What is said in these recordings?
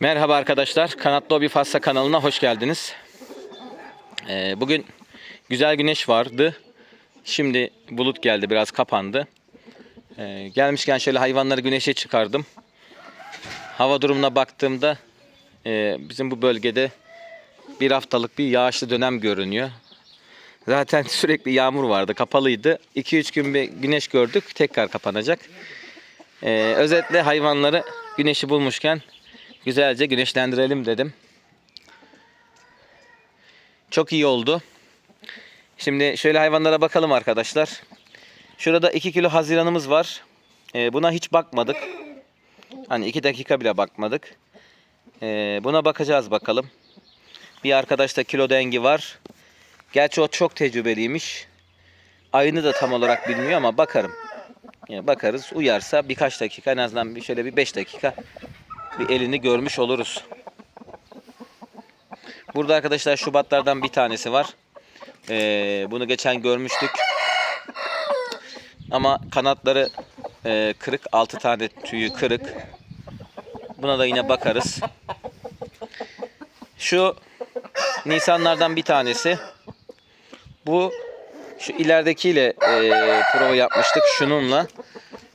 Merhaba arkadaşlar. Kanatlı Hobi Fassa kanalına hoş geldiniz. Ee, bugün güzel güneş vardı. Şimdi bulut geldi biraz kapandı. Ee, gelmişken şöyle hayvanları güneşe çıkardım. Hava durumuna baktığımda e, bizim bu bölgede bir haftalık bir yağışlı dönem görünüyor. Zaten sürekli yağmur vardı, kapalıydı. 2-3 gün bir güneş gördük, tekrar kapanacak. Ee, özetle hayvanları güneşi bulmuşken güzelce güneşlendirelim dedim. Çok iyi oldu. Şimdi şöyle hayvanlara bakalım arkadaşlar. Şurada 2 kilo haziranımız var. Ee, buna hiç bakmadık. Hani 2 dakika bile bakmadık. Ee, buna bakacağız bakalım. Bir arkadaşta kilo dengi var. Gerçi o çok tecrübeliymiş. Ayını da tam olarak bilmiyor ama bakarım. Yani bakarız. Uyarsa birkaç dakika en azından şöyle bir 5 dakika bir elini görmüş oluruz. Burada arkadaşlar şubatlardan bir tanesi var. Ee, bunu geçen görmüştük. Ama kanatları e, kırık. 6 tane tüyü kırık. Buna da yine bakarız. Şu Nisanlardan bir tanesi. Bu şu ileridekiyle e, prova yapmıştık şununla.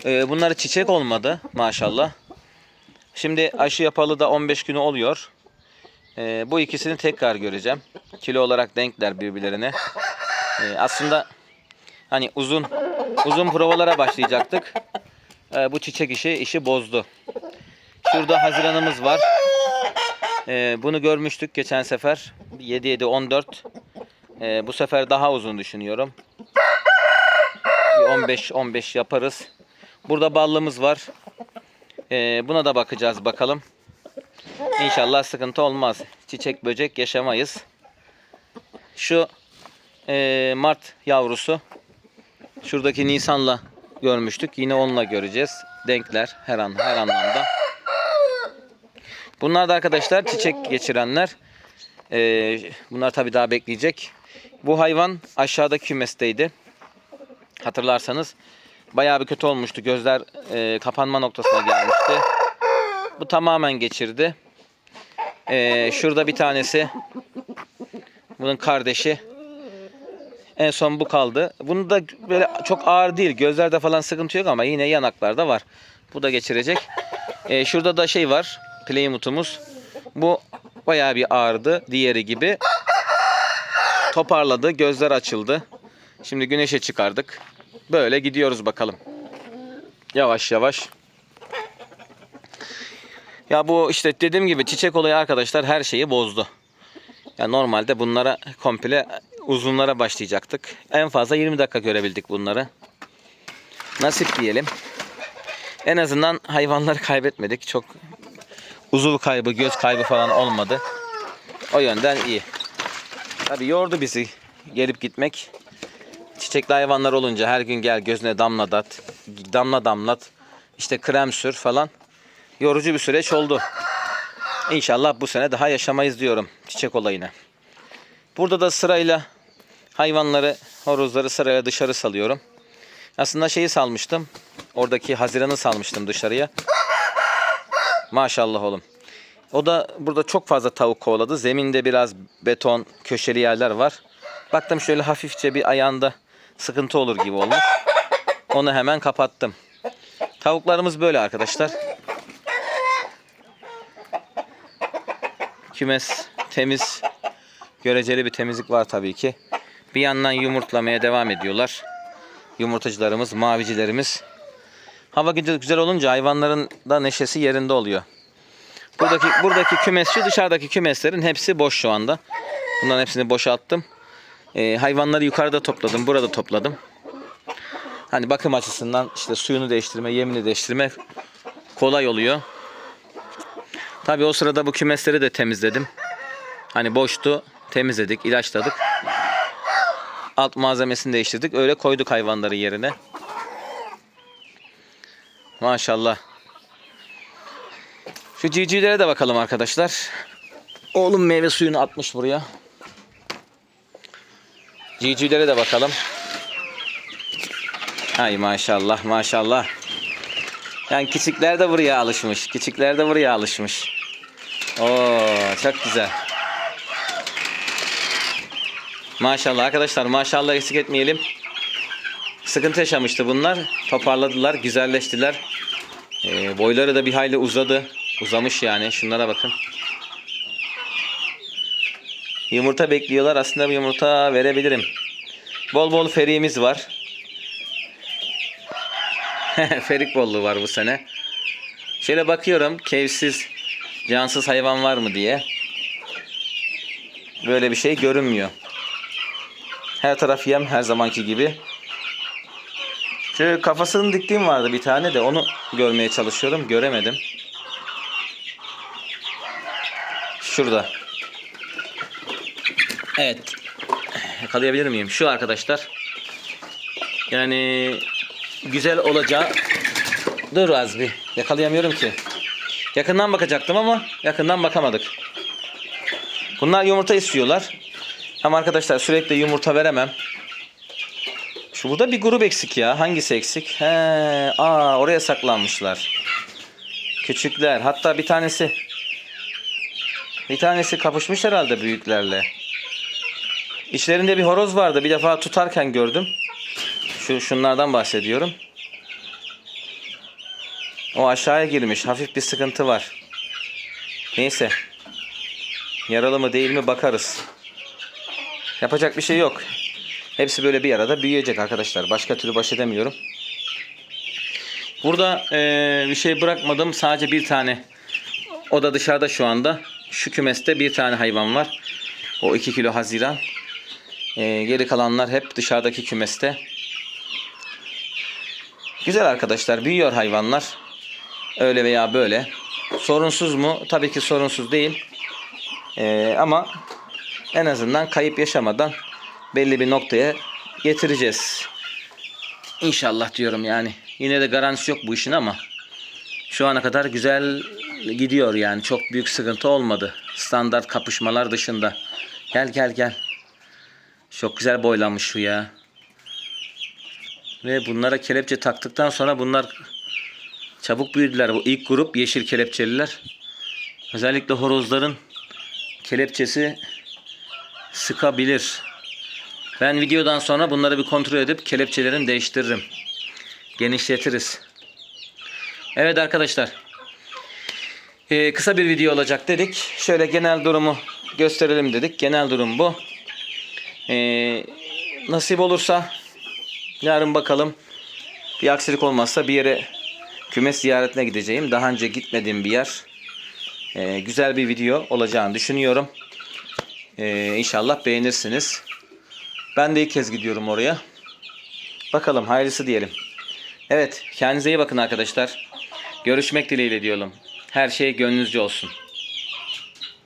E, bunları çiçek olmadı maşallah. Şimdi aşı yapalı da 15 günü oluyor. Ee, bu ikisini tekrar göreceğim. Kilo olarak denkler birbirlerine. Ee, aslında hani uzun uzun provalara başlayacaktık. Ee, bu çiçek işi işi bozdu. Şurada Haziran'ımız var. Ee, bunu görmüştük geçen sefer. 7 7 14. Ee, bu sefer daha uzun düşünüyorum. Bir 15 15 yaparız. Burada ballımız var. Ee, buna da bakacağız bakalım. İnşallah sıkıntı olmaz. Çiçek böcek yaşamayız. Şu e, Mart yavrusu. Şuradaki Nisan'la görmüştük. Yine onunla göreceğiz. Denkler her an her anlamda. Bunlar da arkadaşlar çiçek geçirenler. Ee, bunlar tabi daha bekleyecek. Bu hayvan aşağıda kümesteydi. Hatırlarsanız bayağı bir kötü olmuştu. Gözler e, kapanma noktasına gelmişti. Bu tamamen geçirdi. E, şurada bir tanesi. Bunun kardeşi. En son bu kaldı. Bunu da böyle çok ağır değil. Gözlerde falan sıkıntı yok ama yine yanaklarda var. Bu da geçirecek. E, şurada da şey var. Plymouth'umuz. Bu bayağı bir ağırdı. Diğeri gibi. Toparladı. Gözler açıldı. Şimdi güneşe çıkardık. Böyle gidiyoruz bakalım. Yavaş yavaş. Ya bu işte dediğim gibi çiçek olayı arkadaşlar her şeyi bozdu. Ya normalde bunlara komple uzunlara başlayacaktık. En fazla 20 dakika görebildik bunları. Nasip diyelim. En azından hayvanları kaybetmedik. Çok uzuv kaybı, göz kaybı falan olmadı. O yönden iyi. Tabii yordu bizi gelip gitmek. Çiçekli hayvanlar olunca her gün gel gözüne damla dat, damla damlat, işte krem sür falan. Yorucu bir süreç oldu. İnşallah bu sene daha yaşamayız diyorum çiçek olayını. Burada da sırayla hayvanları, horozları sırayla dışarı salıyorum. Aslında şeyi salmıştım. Oradaki Haziran'ı salmıştım dışarıya. Maşallah oğlum. O da burada çok fazla tavuk kovaladı. Zeminde biraz beton, köşeli yerler var. Baktım şöyle hafifçe bir ayağında sıkıntı olur gibi olmuş. Onu hemen kapattım. Tavuklarımız böyle arkadaşlar. Kümes temiz. Göreceli bir temizlik var tabii ki. Bir yandan yumurtlamaya devam ediyorlar. Yumurtacılarımız, mavicilerimiz. Hava güzel olunca hayvanların da neşesi yerinde oluyor. Buradaki buradaki kümes şu dışarıdaki kümeslerin hepsi boş şu anda. Bunların hepsini boşalttım. Ee, hayvanları yukarıda topladım, burada topladım. Hani bakım açısından işte suyunu değiştirme, yemini değiştirme kolay oluyor. Tabii o sırada bu kümesleri de temizledim. Hani boştu, temizledik, ilaçladık. Alt malzemesini değiştirdik. Öyle koyduk hayvanları yerine. Maşallah. Şu civcivlere de bakalım arkadaşlar. Oğlum meyve suyunu atmış buraya. Civcivlere de bakalım. Ay maşallah maşallah. Yani küçükler de buraya alışmış. Küçükler de buraya alışmış. Oo çok güzel. Maşallah arkadaşlar maşallah eksik etmeyelim. Sıkıntı yaşamıştı bunlar. Toparladılar, güzelleştiler. Ee, boyları da bir hayli uzadı. Uzamış yani. Şunlara bakın. Yumurta bekliyorlar. Aslında bir yumurta verebilirim. Bol bol feriğimiz var. Ferik bolluğu var bu sene. Şöyle bakıyorum kevsiz, cansız hayvan var mı diye. Böyle bir şey görünmüyor. Her taraf yem her zamanki gibi. Şöyle kafasını diktiğim vardı bir tane de onu görmeye çalışıyorum. Göremedim. Şurada. Evet. Yakalayabilir miyim? Şu arkadaşlar. Yani güzel olacağı Dur az bir. Yakalayamıyorum ki. Yakından bakacaktım ama yakından bakamadık. Bunlar yumurta istiyorlar. Ama arkadaşlar sürekli yumurta veremem. Şu burada bir grup eksik ya. Hangisi eksik? He, aa oraya saklanmışlar. Küçükler. Hatta bir tanesi bir tanesi kapışmış herhalde büyüklerle. İçlerinde bir horoz vardı. Bir defa tutarken gördüm. Şu şunlardan bahsediyorum. O aşağıya girmiş. Hafif bir sıkıntı var. Neyse. Yaralı mı değil mi bakarız. Yapacak bir şey yok. Hepsi böyle bir arada büyüyecek arkadaşlar. Başka türlü baş edemiyorum. Burada eee, bir şey bırakmadım. Sadece bir tane. O da dışarıda şu anda. Şu kümeste bir tane hayvan var. O 2 kilo Haziran. Eee, geri kalanlar hep dışarıdaki kümeste. Güzel arkadaşlar. Büyüyor hayvanlar. Öyle veya böyle. Sorunsuz mu? Tabii ki sorunsuz değil. Ee, ama en azından kayıp yaşamadan belli bir noktaya getireceğiz. İnşallah diyorum yani. Yine de garantisi yok bu işin ama şu ana kadar güzel gidiyor yani. Çok büyük sıkıntı olmadı. Standart kapışmalar dışında. Gel gel gel. Çok güzel boylanmış şu ya. Ve bunlara kelepçe taktıktan sonra bunlar Çabuk büyüdüler bu ilk grup yeşil kelepçeliler. Özellikle horozların kelepçesi sıkabilir. Ben videodan sonra bunları bir kontrol edip kelepçelerini değiştiririm. Genişletiriz. Evet arkadaşlar. Ee, kısa bir video olacak dedik. Şöyle genel durumu gösterelim dedik. Genel durum bu. Ee, nasip olursa yarın bakalım. Bir aksilik olmazsa bir yere kümes ziyaretine gideceğim. Daha önce gitmediğim bir yer. Ee, güzel bir video olacağını düşünüyorum. Ee, inşallah beğenirsiniz. Ben de ilk kez gidiyorum oraya. Bakalım hayırlısı diyelim. Evet kendinize iyi bakın arkadaşlar. Görüşmek dileğiyle diyorum. Her şey gönlünüzce olsun.